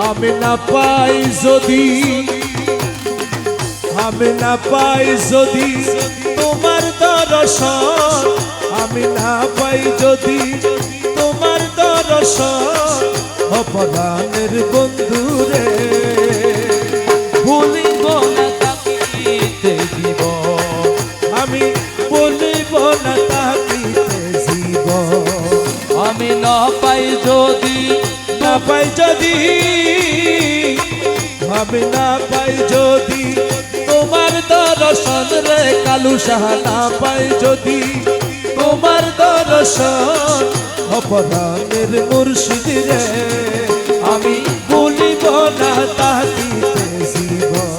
আমি না পাই যদি আমি না পাই যদি তোমার দর্শন আমি না পাই যদি তোমার দর্শন অপরাণের বন্ধু রে। ভুলিব না থাকিতে জীব আমি বলিব না তাকিতে জীবন আমি না পাই যদি না পাই যদি আমি না পাই যদি, তোমার দর্শন রে কালু সাহা না পাই যদি, তোমার দর্শন অপরাণের মুর্শিদ রে, আমি বলিব না তাকিতে জীবন।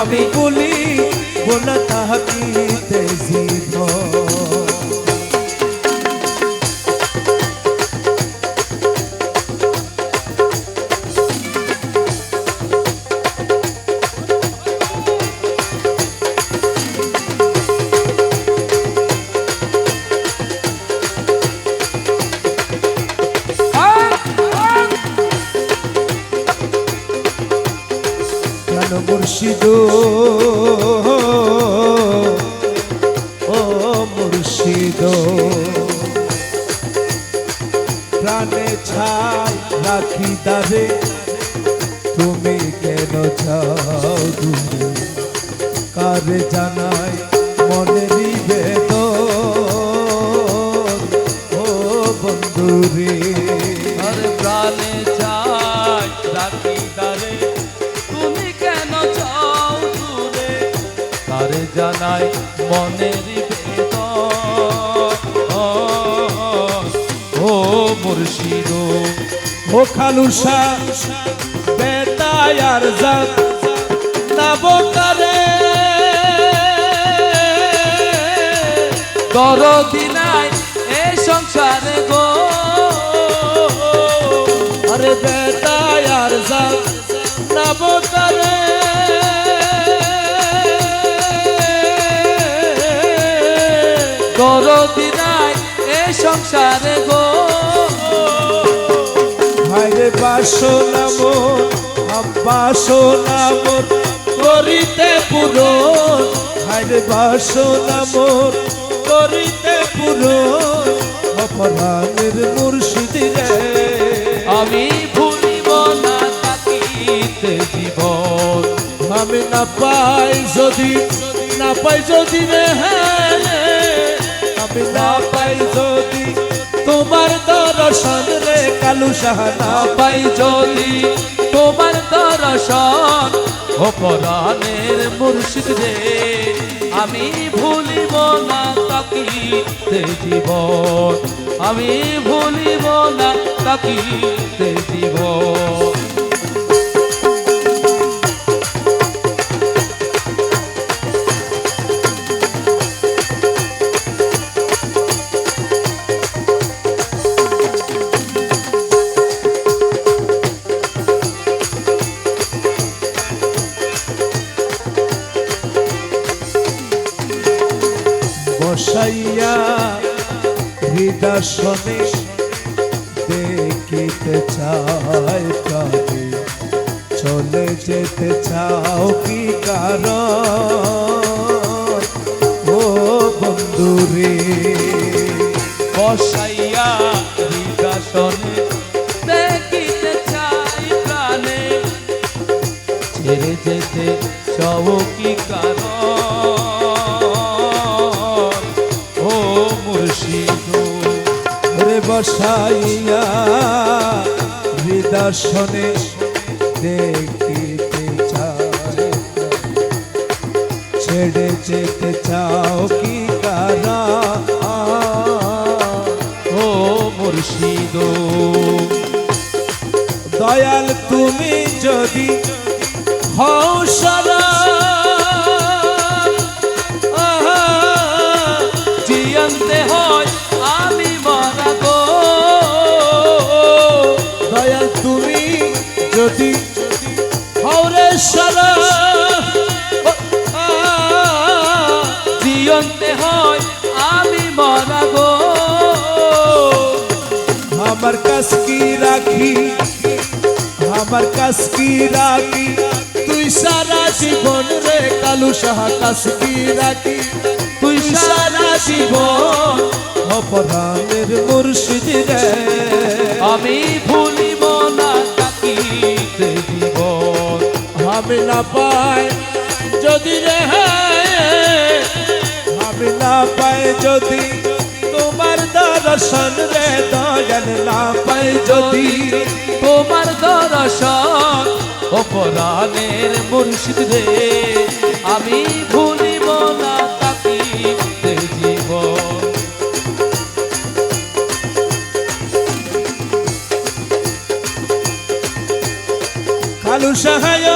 আমি বলিব না তাকিতে জীবন। কেন মুর্শিদ? ও মুর্শিদ। প্রাণে ছাই রাখি তুমি কেন যাও দূরে? কারে জানাই মনেরই বেদ ও বন্ধুরে জানাই মনের ভেদ ও মুর্শিদ ও খালুসা বেতায়ার জাত নাবকারে দরদি দরদি নাই এ সংসারে গো। ভাইরে বাসনা মোর বাসনা মোর করিতে পূরণ ভাইরে বাসনা মোর করিতে পূরণ অপরাধের মুর্শিদ রে। আমি ভুলিব না থাকিতে জীবন। আমি না পাই যদি না পাই যদি রে। হ্যাঁ, না পাই যদি, তোমার দর্শন রে কালু সাহানা পাই যদি, তোমার দর্শন অপরাণের মুর্শিদ রে, আমি ভুলিব না তাকিতে জীবন, আমি ভুলিব না তাকিতে জীবন। হৃদর্শনে দেখিতে চাই প্রাণে চলে যেতে চাও কি কারণ? ও বন্ধুরে বসাইয়া হৃদাসনে দেখিতে চাই প্রাণে। ছেড়ে যেতে চৌকি কারণ? বসাইয়া হৃদর্শনে দেখিতে ছেড়ে যেতে চাও কি কারা? ও মুর্শিদ দয়াল তুমি যদি সারা। জিয়ন্তে হয় আমি মারা গো। আমার কাছ কি রাখি? আমার কাছ কি রাখি? তুই সারা জীবন রে কালু সাহা কাছ কি রাখি? তুই সারা জীবন অপরাণের মুর্শিদ রে। আমি ভুলিব আমি না পাই যদি রে আমি না পাই যদি তোমার দর্শন রে দয়াল না পাই যদি তোমার দর্শন অপরাণের মুর্শিদ রে, আমি ভুলিব না তাকিতে জীবন। কালু সাহায়